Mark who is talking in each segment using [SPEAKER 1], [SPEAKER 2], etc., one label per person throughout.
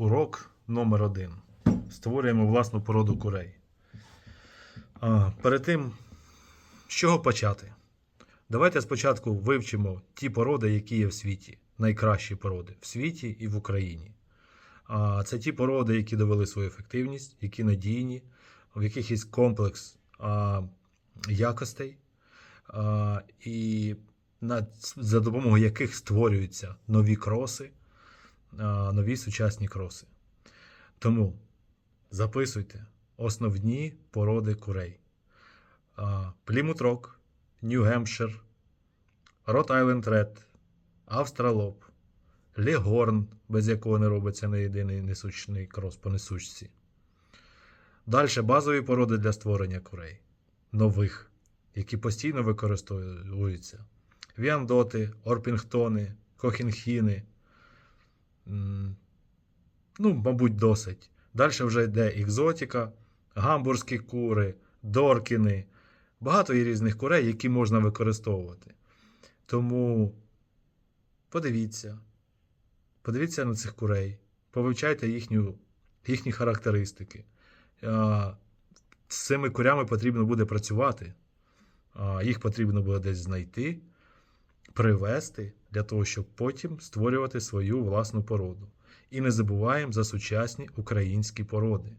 [SPEAKER 1] Урок номер один. Створюємо власну породу курей. А, перед тим, з чого почати? Давайте спочатку вивчимо ті породи, які є в світі. Найкращі породи в світі і в Україні. А, це ті породи, які довели свою ефективність, які надійні, в яких є комплекс а, якостей, а, і на, за допомогою яких створюються нові кроси, нові сучасні кроси. Тому записуйте основні породи курей: Плімут Рок, Нью-Гемпшир, Рот Айленд Ред, Австралоп, Легорн, без якого не робиться не єдиний несучний крос по несучці. Далі базові породи для створення курей, нових, які постійно використовуються. Віандоти, Орпінгтони, Кохінхіни. Ну, мабуть, досить. Далі вже йде екзотика, гамбурзькі кури, доркіни. Багато є різних курей, які можна використовувати. Тому подивіться, подивіться на цих курей, повивчайте їхню, їхні характеристики. З цими курями потрібно буде працювати. Їх потрібно буде десь знайти, привести для того, щоб потім створювати свою власну породу. І не забуваємо за сучасні українські породи.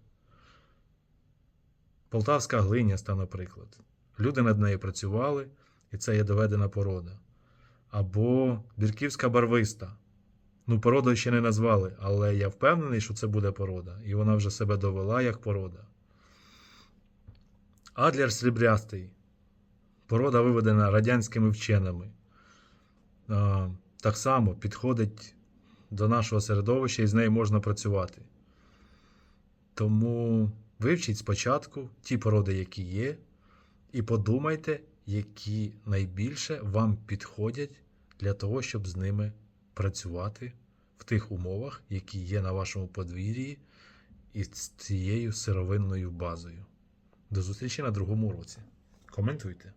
[SPEAKER 1] Полтавська глиняста, наприклад. Люди над нею працювали, і це є доведена порода. Або бірківська барвиста. Ну, породу ще не назвали, але я впевнений, що це буде порода, і вона вже себе довела як порода. Адлер срібрястий. Порода виведена радянськими вченими. А, так само підходить до нашого середовища і з нею можна працювати. Тому вивчіть спочатку ті породи, які є, і подумайте, які найбільше вам підходять для того, щоб з ними працювати в тих умовах, які є на вашому подвір'ї і з цією сировинною базою. До зустрічі на другому уроці. Коментуйте.